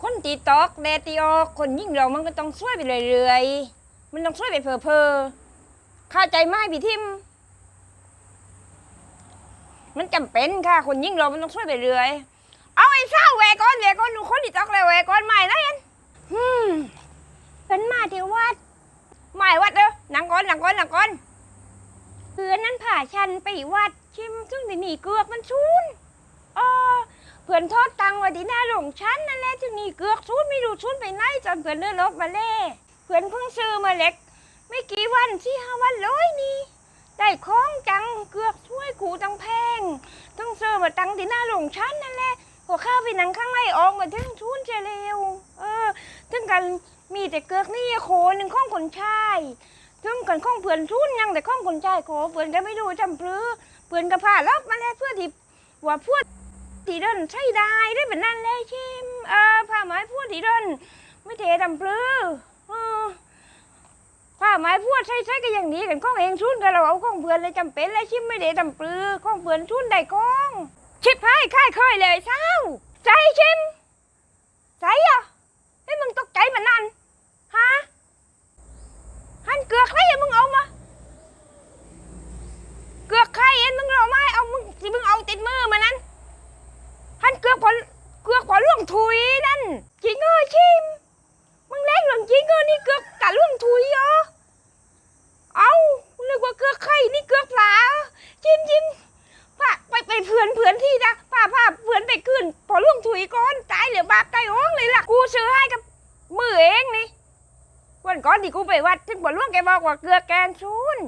คนตีตอกแดดตีออก คนยิ่งเรามันก็ต้องช่วยไปเรื่อยๆ มันต้องช่วยไปเพอๆเข้าใจไหมพี่ทิม มันจำเป็นค่ะ คนยิ่งเรามันต้องช่วยไปเรื่อย เอาไอ้เศร้าแหวก้อนแหวก้อนดูคนที่ตอกเลยแหวก้อนใหม่นะเอ็นฮึมเป็นมาที่วัดหมายวัดเด้อหนังก้อนหนังก้อนหนังก้อนเพื่อนนั้นผ่าชันไปวัดชิมซึ่งที่นี่เกือกมันชุน เพื่อนทอดตังไว้ที่หน้าโรงชั้นนั่นแหละที่นี่เกือกชุนไม่รู้ชุนไปไหนจนเพื่อนเลื่อนรถมาเล่เพื่อนเพิ่งซื้อมาเล็ก ไม่กี่วันที่ห้าวันเลยนี่ได้ของจังเกือกช่วยกูตังแพงต้องซื้อมาตังที่หน้าโรงชั้นนั่นแหละพอข้าไปหนังข้างในออกมาถึงชุนเฉลวเออถึงกันมีแต่เกือกนี่โคหนึ่งของคนชายถึงกันของเพื่อนชุนยังแต่ของคนชายโคเพื่อนก็ไม่รู้จำพลือเพื่อนก็พาลบมาแล้วเพื่อที่ว่าพวด ที่เดินใช่ได้ได้แบบนั้นเลยชิมเออผ้าไม้พวดที่เดินไม่เทดำปลือเอผ้าไม้พวดใช่ใช่ก็อย่างนี้กันข้องเองชุนกันเราเอาข้องเพื่อนเลยจำเป็นเลยชิมไม่เดดำปลือข้องเพื่อนชุนได้ข้องชิบให้ค่ายค่อยเลยเศร้าใจชิมใจอะไอ้ยมึงตกใจมันนั่นฮะหันเกือกไรอะมึงเอามา เกือกใครเอ็นมึงเอาไม่เอามึงสิมึงเอาติดมือมานั้น ฮันเกือกพอเกือกพอล่วงถุยนั่นจริงเออชิม มึงเล่นหลังจริงเออนี่เกือกกะล่วง ถุยเหรอเอานึกว่าเกลือไข่นี่เกลือปลาชิมชิมป้าไปไปเพื่อนเพื่อนที่นะป้าพาเพื่อนไปขึ้นพอล่วงถุยก่อนตายเหลือบาปตายโอ้งเลยล่ะกูซื้อให้กับมือเองนี่วันก่อนที่กูไปวัดถึงบ่ล่วงแกบอกว่าเกลือแกนชุน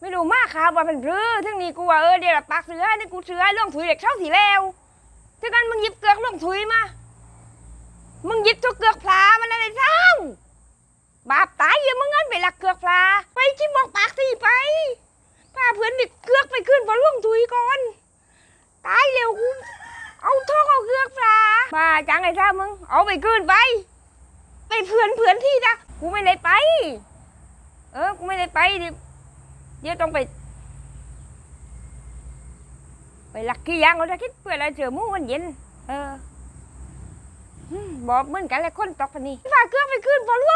ไม่รู้มากครับว่าเป็นเรือทั้งนี้กูว่าเออเดี๋ยวปากเสือให้นี่กูเสือให้ล่วงถุยเด็กเช่าสีแล้วถ้ากันมึงหยิบเกลือกลงถุยมามึงหยิบทุกเกลือพลามันอะไรเจ้า บาปตายอย่ามึงงั้นไปลักเกลือกพลาไปชิมบอกปากสิไปพาเพื่อนดิเกลือกไปขึ้นพอล่วงถุยก่อนตายเร็วกูเอาท่อเอาเกลือกพลาบ้าจังไอ้เจ้ามึงเอาไปขึ้นไป ไปเพื่อนเพื่อนที่นะกูไม่ได้ไป เออกูไม่ได้ไปดี๋ยวเดี๋ยวต้องไป ไปลักกี้ยางเราจะคิดเพื่ออะไรเจอมูมันเย็น เออบอกเหมือนกันเลยคนตอกปนี้ฝากเครื่องไปขึ้นพอล่วง